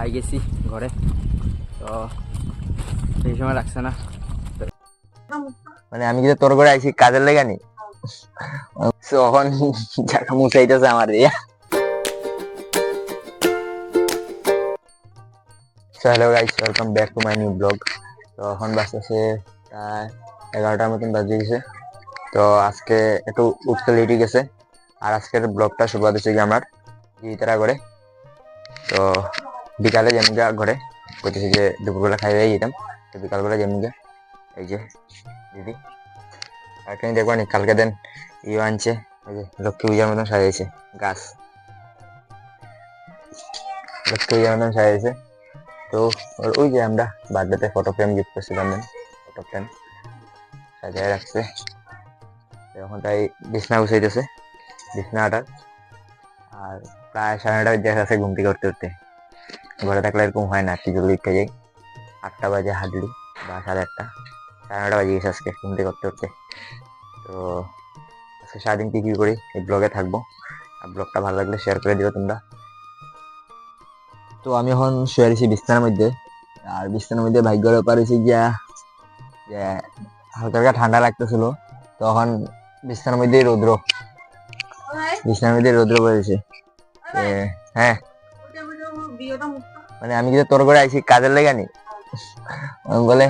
I গেছি ঘরে তো, সেই সময় লাগছে না। মানে আমি কিন্তু তোর ঘরে আইছি কাজের লেগে নি? তখন জায়গা মুছাইতেছে আমার দিয়া। Hello guys welcome back to my new blog তো, এখন বাজতেছে প্রায় এগারোটার মতন বাজে গেছে। তো, আজকে একটু উঠতে লেটই গেছে। আর আজকের ব্লগটা শুরুয়াত হচ্ছে কি আমার দিদিতারা করে তো বিকালে যেমন ঘরে, কইতেছি যে দুপুরবেলা খাইয়ে যেতাম, তো বিকালবেলা যেমন এই যে দিদি, আর তুমি দেখবা নি, কালকে দিন ইয়ে আনছে ওই যে লক্ষ্মী পূজার মতন সাজিয়েছে গাছ। লক্ষ্মী পূজার মতন সাজিয়েছে তো ওই যে আমরা বার্থডেতে ফটো ফ্রেম গিফট করছিলাম ফটো ফ্রেম সাজিয়ে রাখছে এখন তাই বিছনা গুছাইতেছে বিছনাটা আর প্রায় সাড়ে নটা বেজে গেছে ঘুম থেকে করতে উঠতে। ঘরে থাকলে এরকম হয় না কি জলদি উঠতে যাই আটটা বাজে হাঁটলি বা সাড়ে আটটা সাড়ে নটা বাজে গেছে আজকে ঘুম থেকে করতে উঠতে। তো আজকে সারাদিন কি কি করি এই ব্লগে থাকব। আর ব্লগটা ভালো লাগলে শেয়ার করে দিও তোমরা। তো আমি এখন শুয়ে রয়েছি বিছানার মধ্যে। আর বিছানার মধ্যে ভাগ্যের ব্যাপার হয়েছে গিয়া যে হালকা হালকা ঠান্ডা লাগতেছিল তখন বিছানার মধ্যেই রৌদ্র। বিছানার মধ্যে রৌদ্র পড়েছে। হ্যাঁ। মানে আমি কিন্তু তোর করে আইছি কাজের লেগে নি বলে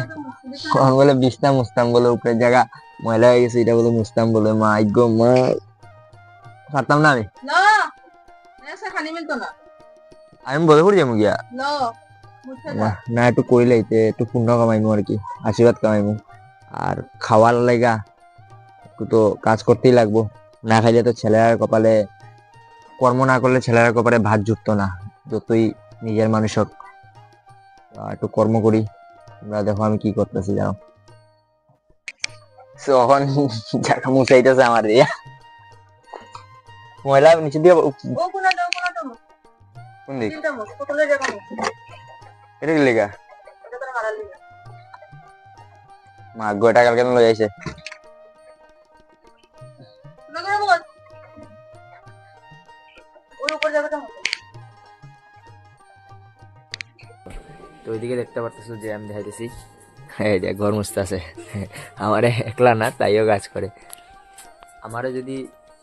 বলে বিছনা মুস্তাম বলে উপরের জায়গা। ময়লা হয়ে গেছে এটা বলে মুস্তাম বলে মা গো মা। পারতাম না আমি? আমি বলে পড়ি যাব গিয়া। না একটু কইলে একটু পুণ্য কামাইমু আর কি আশীর্বাদ কামাইমু। আর খাওয়ার একটু তো কাজ করতেই লাগবো। না খাইলে তো ছেলের কপালে কর্ম না করলে ছেলের কপালে ভাত জুটতো না। যতই নিজের মানুষ হোক একটু কর্ম করি। তোমরা দেখো আমি কি করতেছি যাও তখন জায়গা মুছাইতেছে আমার দিয়া। ময়লা নিচে দিয়ে কোন দিক. এটা কি marali. মা গোটা কালকে লই আইছে। তো ওইদিকে দেখতে পারতেছো যে আমি দেখাইতেছি। এই যে ঘর মুছতে আছে আমার একলা না তাইও কাজ করে। আমারও যদি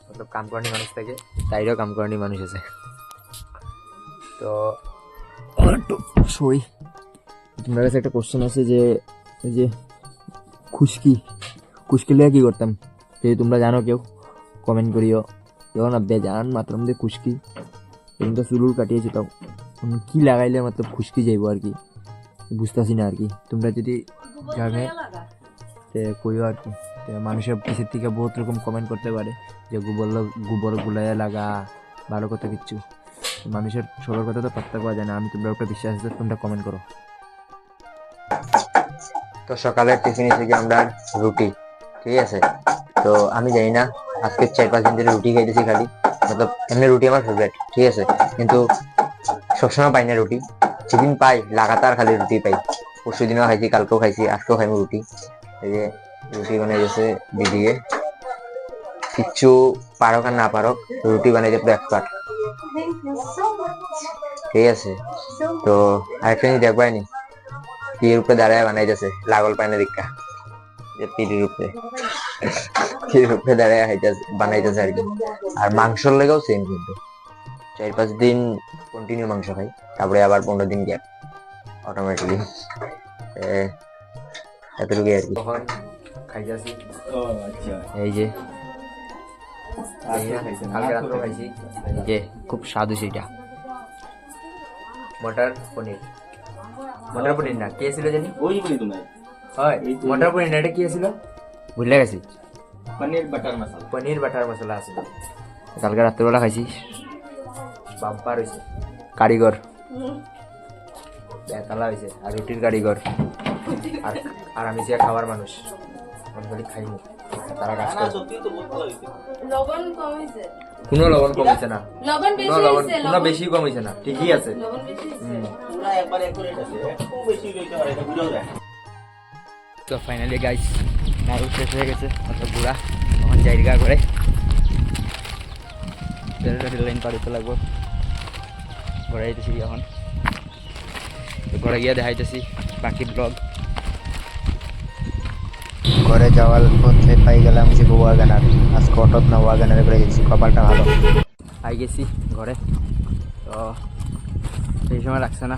মতলব কাম করানি মানুষ থাকে তাইরও কাম করানি মানুষ আছে। তো সই। তোমার কাছে একটা কোশ্চেন আছে যে যে খুশকি খুশকি লিয়ে কি করতাম? যদি তোমরা জানো কেউ কমেন্ট করিও। যখন আব্বে জান মাত্র মধ্যে খুশকি। এরকম তো চুলুর কাটিয়েছি তো এখন কি লাগাইলে মতলব খুশকি যাইবো আর কি? বুঝতেছি না আর কি। তোমরা যদি জানে কইও আর কি। মানুষের পিছের থেকে বহুত রকম কমেন্ট করতে পারে, যে গোবর গোবর গুলাইয়া লাগা, ভালো কথা কিচ্ছু। মানুষের সবার কথা তো পাত্তা পাওয়া যায় না, আমি তোমরা একটা বিশ্বাস আছে, তোমরা কমেন্ট করো। তো সকালে টিফিন থেকে আমরা রুটি, ঠিক আছে? তো আমি জানি না, আজকে চার পাঁচ দিন ধরে রুটি খাইতেছি খালি, মতলব এমনি রুটি আমার ফেভারিট ঠিক আছে? কিন্তু সবসময় পাই না রুটি। যেদিন পাই লাগাতার খালি রুটি পাই। পরশু দিনও খাইছি, কালকেও খাইছি, আজকেও খাইবো রুটি এই যে রুটি বানাই গেছে দিদিকে কিচ্ছু পারক আর না পারক রুটি বানাইতে পুরো এক্সপার্ট ঠিক আছে। তো আরেকটা জিনিস দেখবাই নি পিয়ের উপরে দাঁড়ায় বানাইতেছে লাগল পায়না দীক্ষা যে পিড়ির উপরে পিড়ির উপরে দাঁড়ায় বানাইতেছে আর কি। আর মাংসর লেগেও সেম কিন্তু। চার পাঁচ দিন কন্টিনিউ মাংস খাই তারপরে আবার পনেরো দিন গ্যাপ অটোমেটিকলি এতটুকু আর কি। আচ্ছা। এই যে যে খুব স্বাদ হয়েছে এটা। মটর পনির। মটর পনির না কে ছিল জানি? ওই তোমার হয় মটর পনির না এটা কি ছিল? ভুলে গেছি। পনির বাটার মশলা। পনির বাটার মশলা আছে। কালকে রাত্রিবেলা খাইছি। বাম্পার হয়েছে কারিগর। বেতালা হয়েছে আর রুটির কারিগর। আর আর আমি যে খাবার মানুষ। আমি খালি খাইনি তারা কাজ করে। লবণ কোনো লবণ কমেছে না। লবণ বেশি লবণ কোনো বেশি কমেছে না ঠিকই আছে। লবণ বেশি একবার একুরেট আছে তো ফাইনালি গাইস নাড়ু শেষ হয়ে গেছে অর্থাৎ বুড়া তখন জায়গা করে। লাইন পাড়িতে লাগবো। ঘরে যেতেছি এখন ঘরে গিয়ে দেখাইতেছি বাকি ব্লগ ঘরে যাওয়ার পথে পাই গেলাম যে ওয়াগানার আজকে অটোত না ওয়াগানারে করে গেছি কপালটা ভালো। আই গেছি ঘরে তো সেই সময় লাগছে না।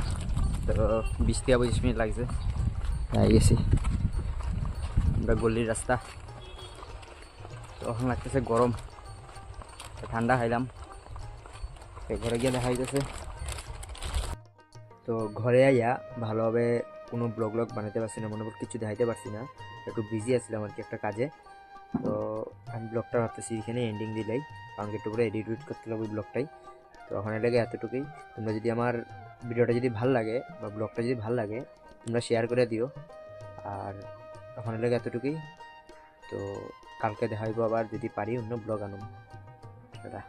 তো বিশ থেকে পঁচিশ মিনিট লাগছে। আই গেছি। আমরা গলির রাস্তা তো এখন লাগতেছে গরম ঠান্ডা খাইলাম ঘরে গিয়ে দেখা তো ঘরে আইয়া ভালোভাবে কোনো ব্লগ ব্লগ বানাতে পারছি না মনে কর কিছু দেখাইতে পারছি না, একটু বিজি আছিলাম আর কি একটা কাজে। তো আমি ব্লগটা ভাবতেছি এখানে এন্ডিং দিলেই কারণ একটু করে এডিট উডিট করতে হবে ব্লগটাই তো ওখানে লেগে এতটুকুই, তোমরা যদি আমার ভিডিওটা যদি ভালো লাগে বা ব্লগটা যদি ভালো লাগে, তোমরা শেয়ার করে দিও। আর ওখানে লেগে এতটুকুই, তো কালকে দেখা হইব আবার যদি পারি অন্য ব্লগ আনুম। দাদা